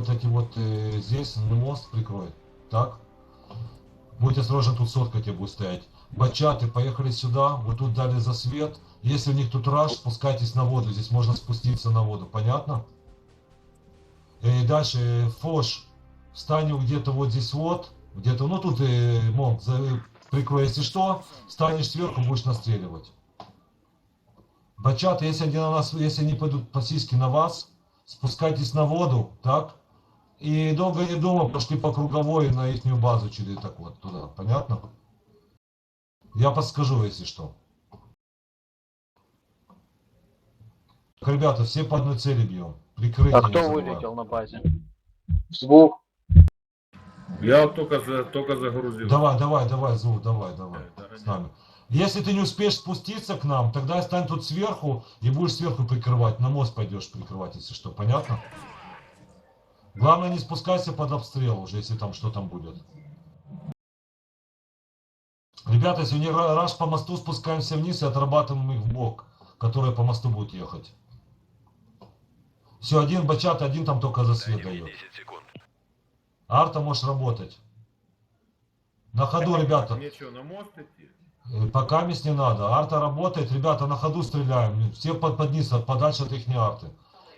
вот эти вот э, здесь мост прикроет. Так? Будь осторожен, тут сотка тебе будет стоять. Бачаты, поехали сюда, вот тут дали засвет. Если у них тут раш, спускайтесь на воду. Здесь можно спуститься на воду. Понятно? И дальше э, Фош. Встань где-то вот здесь вот. Где-то, ну тут, э, мол, прикрой, если что, станешь сверху, будешь настреливать. Бачаты, если они на нас, если они пойдут по сиськи на вас, спускайтесь на воду, так? И долго не думая, пошли по круговой на их базу через так вот туда. Понятно? Я подскажу, если что. Так, Ребята, все по одной цели бьем. Прикрытие А кто вылетел на базе? Звук. Я только, за, только загрузил. Давай, давай, давай, звук, давай, давай. Да, С нами. Если ты не успеешь спуститься к нам, тогда стань тут сверху и будешь сверху прикрывать. На мост пойдешь прикрывать, если что. Понятно? Главное, не спускайся под обстрел уже, если там что там будет. Ребята, если у них ра- раш по мосту, спускаемся вниз и отрабатываем их в бок, которые по мосту будут ехать. Все, один бачат, один там только за свет дает. Арта можешь работать. На ходу, ребята. Мне что, на мост идти? Э, Пока мисс не надо. Арта работает, ребята, на ходу стреляем. Все под, под низ, подальше от их арты.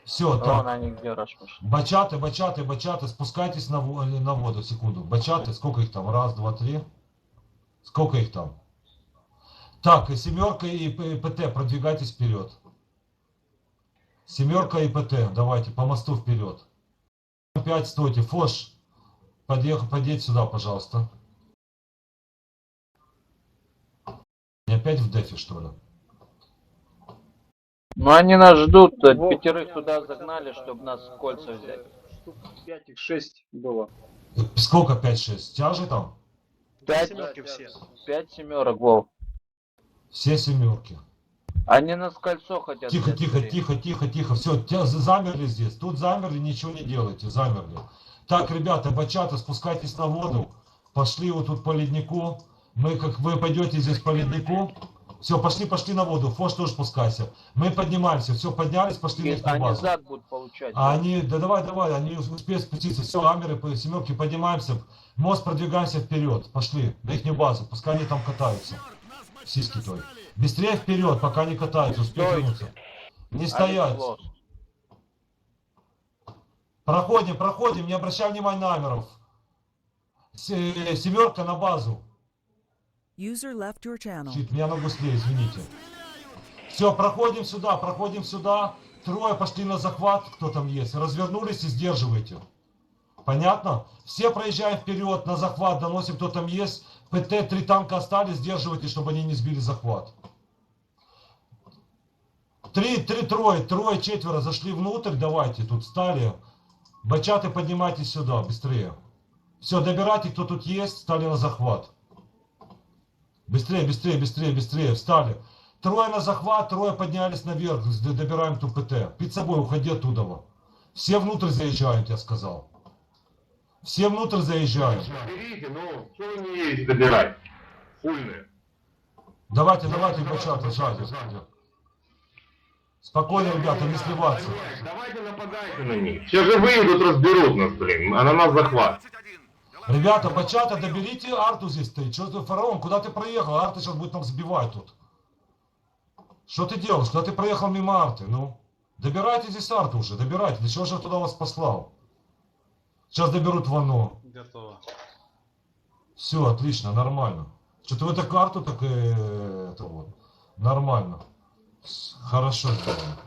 Все, так. они где раш пошли. Бачаты, бачаты, бачаты, спускайтесь на, во- э, на воду, секунду. Бачаты, сколько их там? Раз, два, три. Сколько их там? Так, и семерка и П- ПТ, продвигайтесь вперед. Семерка и ПТ, давайте, по мосту вперед. Опять стойте, Фош, подъехай, подъедь сюда, пожалуйста. Не опять в дефе, что ли? Ну они нас ждут, э, Во. пятерых туда загнали, чтобы нас в кольца взять. Штук 5 их 6 было. Сколько? 5-6? Тяжи там? Пять, Семерки все. пять семерок, Вов. Все семерки. Они нас в кольцо хотят Тихо, взять, тихо, смотри. тихо, тихо, тихо. Все, замерли здесь. Тут замерли, ничего не делайте, замерли. Так, ребята, бачата, спускайтесь на воду. Пошли вот тут по леднику. Мы, как вы пойдете здесь по леднику. Все, пошли, пошли на воду. Фош тоже спускайся. Мы поднимаемся. Все, поднялись, пошли на их они базу. зад будут получать. А они, да давай, давай, они успеют спуститься. Все, амеры, по семерке поднимаемся. Мост продвигаемся вперед. Пошли, на их базу. Пускай они там катаются. Сиськи твои. Быстрее вперед, пока не катаются. Стойте. вернуться. Не стоять. Проходим, проходим, не обращай внимания на амеров. Э, Семерка на базу. User left your channel. Чуть, меня ногу слей, извините. Все, проходим сюда, проходим сюда. Трое пошли на захват, кто там есть. Развернулись и сдерживайте. Понятно? Все проезжаем вперед на захват, доносим, кто там есть. ПТ, три танка остались, сдерживайте, чтобы они не сбили захват. Три, три, трое, трое, четверо зашли внутрь, давайте, тут стали. Бачаты, поднимайтесь сюда, быстрее. Все, добирайте, кто тут есть, стали на захват. Быстрее, быстрее, быстрее, быстрее, встали. Трое на захват, трое поднялись наверх, добираем ту ПТ. Перед собой уходи оттуда. Все внутрь заезжают, я сказал. Все внутрь заезжают. Берите, ну, что вы не едете добирать? Фульные. Давайте, давайте, бачаты, сзади. Спокойно, ребята, не сливаться. Давайте нападайте на них. Все же выйдут, разберут нас, блин, а на нас захват. Ребята, бачата, доберите арту здесь ты. Что ты, фараон, куда ты проехал? Арта сейчас будет нам забивать тут. Что ты делаешь? Куда ты проехал мимо арты? Ну, добирайте здесь арту уже, добирайте. Для чего же я туда вас послал? Сейчас доберут вано. Готово. Все, отлично, нормально. Что-то вы так карту так э, это вот. Нормально. Хорошо сделано.